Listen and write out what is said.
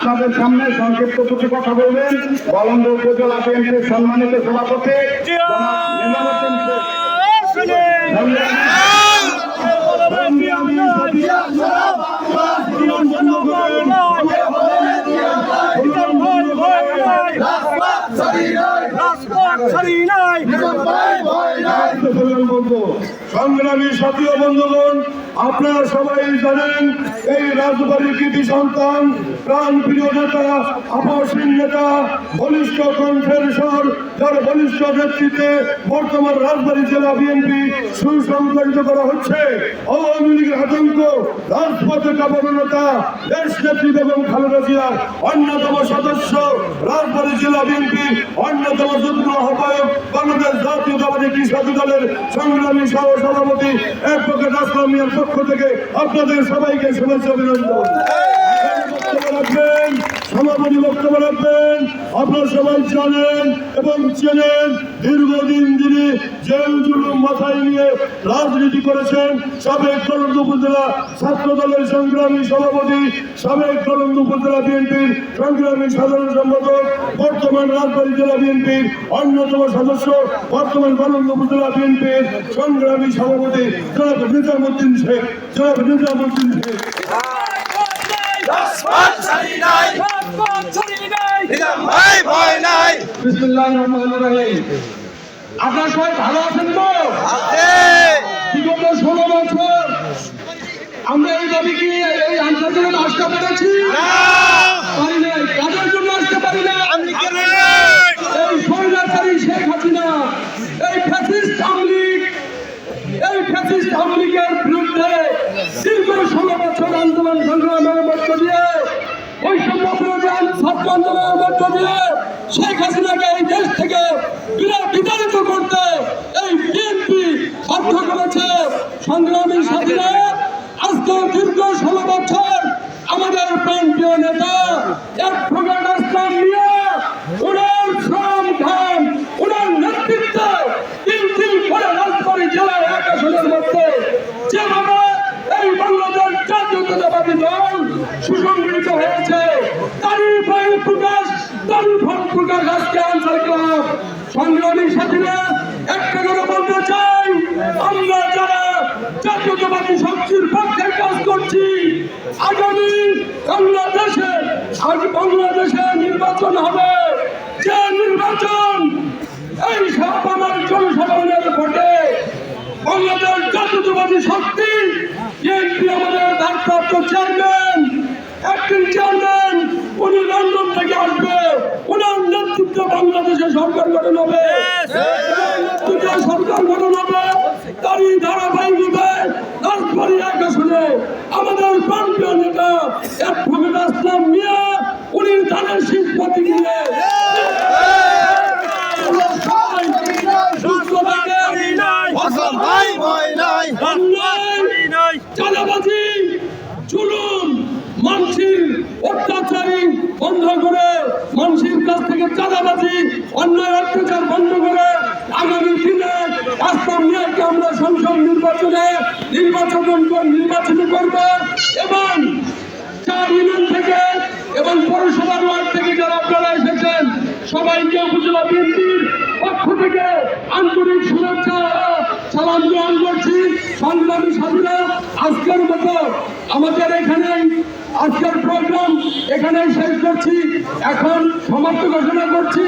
আপনাদের সামনে সংক্ষিপ্ত কিছু কথা বলবেন বলন্দ উপজেলা বিএনপির সম্মানিত সভাপতি। সংগ্রামী সাথী বন্ধুগণ আপনারা সবাই জানেন, এই রাজবাড়ির কৃতি সন্তান প্রাণ প্রিয় নেতা, আপসীন নেতা, বলিষ্ঠ কণ্ঠের স্বর, যার বলিষ্ঠ নেতৃত্বে বর্তমান রাজবাড়ী জেলা বিএনপি সুসংগঠিত করা হচ্ছে। আওয়ামী লীগের আতঙ্ক, রাজপথে কাপানো নেতা, দেশ নেত্রী বেগম খালেদা জিয়ার অন্যতম সদস্য, রাজবাড়ী জেলা বিএনপি অন্যতম যুগ্ম আহ্বায়ক, বাংলাদেশ জাতীয়তাবাদী কৃষক দলের সংগ্রামী সহ সভাপতি অ্যাডভোকেট আসলাম মিয়ার পক্ষ থেকে আপনাদের সবাইকে শুভেচ্ছা অভিনন্দন। রাখবেন সমাপনী বক্তব্য রাখবেন, আপনারা সবাই জানেন এবং চেনেন, দীর্ঘদিন তিনি জেল জুলুম মাথায় নিয়ে রাজনীতি করেছেন, সাবেক কলন্দ উপজেলা ছাত্র দলের সংগ্রামী সভাপতি, সাবেক কলন্দ উপজেলা বিএনপির সংগ্রামী সাধারণ সম্পাদক, বর্তমান রাজবাড়ী জেলা বিএনপির অন্যতম সদস্য, বর্তমান কলন্দ উপজেলা বিএনপির সংগ্রামী সভাপতি জনাব নিজামুদ্দিন শেখ। জনাব নিজামুদ্দিন শেখ। রাজপথ ছাড়ি নাই। নিজাম ভাই ভয় নাই। বিসমুল্লাহির রহমানির রহিম। আপনারা সবাই ভালো আছেন তো? আছে। বিগত ষোলো বছর আমরা এই দাবি কি এই আন্দোলনে আসতে পেরেছি পারি নাই কাজের জন্য আসতে পারি না আমি কেন নাই? এই স্বৈরাচারী শেখ হাসিনা এই ফ্যাসিস্ট আমলিগ এই ফ্যাসিস্ট আমলিগের বিরুদ্ধে দীর্ঘ ষোলো বছর আন্দোলন সংগ্রামের মধ্য দিয়ে, বৈষম্য বিরোধী ছাত্র আন্দোলনের মধ্য দিয়ে শেখ হাসিনাকে এই দেশ থেকে বিতাড়িত করতে এই বিএনপি বাধ্য করেছে। সংগ্রামী সাথীরা আজকে দীর্ঘ ষোলো বছর আমাদের প্রান্তীয় নেতা এক প্রকার আসলাম নিয়ে ওনার শ্রম, ঘাম ওনার নেতৃত্বে তিন তিন করে রাজবাড়ি জেলার এক আসনের মধ্যে যেভাবে জাতীয়তাবাদী দল সুসংগঠিত হয়েছে। তারই বই প্রকাশ, তারই ফল প্রকাশ আজকে আনসার ক্লাব। সংগ্রামী সাথীরা, একটা করে বলতে চাই, আমরা যারা জাতীয়তাবাদী শক্তির পক্ষে কাজ করছি, আগামী বাংলাদেশে, আজ বাংলাদেশে নির্বাচন হবে যে নির্বাচন এই সব আমার জনসাধারণের ভোটে বাংলাদেশ জাতীয়তাবাদী শক্তি বিএনপি আমাদের ভারপ্রাপ্ত চেয়ারম্যান একজন চেয়ারম্যান উনি লন্ডন থেকে আসবে। ওনার নেতৃত্বে বাংলাদেশে সরকার গঠন হবে। নেতৃত্বে সরকার গঠন হবে তারই ধারাবাহিকতায় রাজবাড়ি এক আসনে। আমাদের প্রান্তীয় নেতা অ্যাডভোকেট আসলাম মিয়া উনি ধানের প্রতীক নিয়ে সুস্থ থাকেন আসলাম ভাই ভয় নাই অন্যায় চাঁদাবাজি জুলুম মানসির অত্যাচারী বন্ধ করে মানসির কাছ থেকে চাঁদাবাজি অন্যায় অত্যাচার বন্ধ করে আগামী দিনে আসলাম মিয়াকে আমরা সংসদ নির্বাচনে নির্বাচন নির্বাচন করব এবং চার ইউনিয়ন থেকে এবং পৌরসভার ওয়ার্ড থেকে যারা আপনারা এসেছেন সবাইকে উপজেলা বিএনপির পক্ষ থেকে আন্তরিক শুভেচ্ছা, সালাম গ্রহণ করছি। সংগ্রামী সাথীরা আজকের মতো আমাদের এখানে আজকের প্রোগ্রাম এখানেই শেষ করছি। এখন সমাপ্ত ঘোষণা করছি।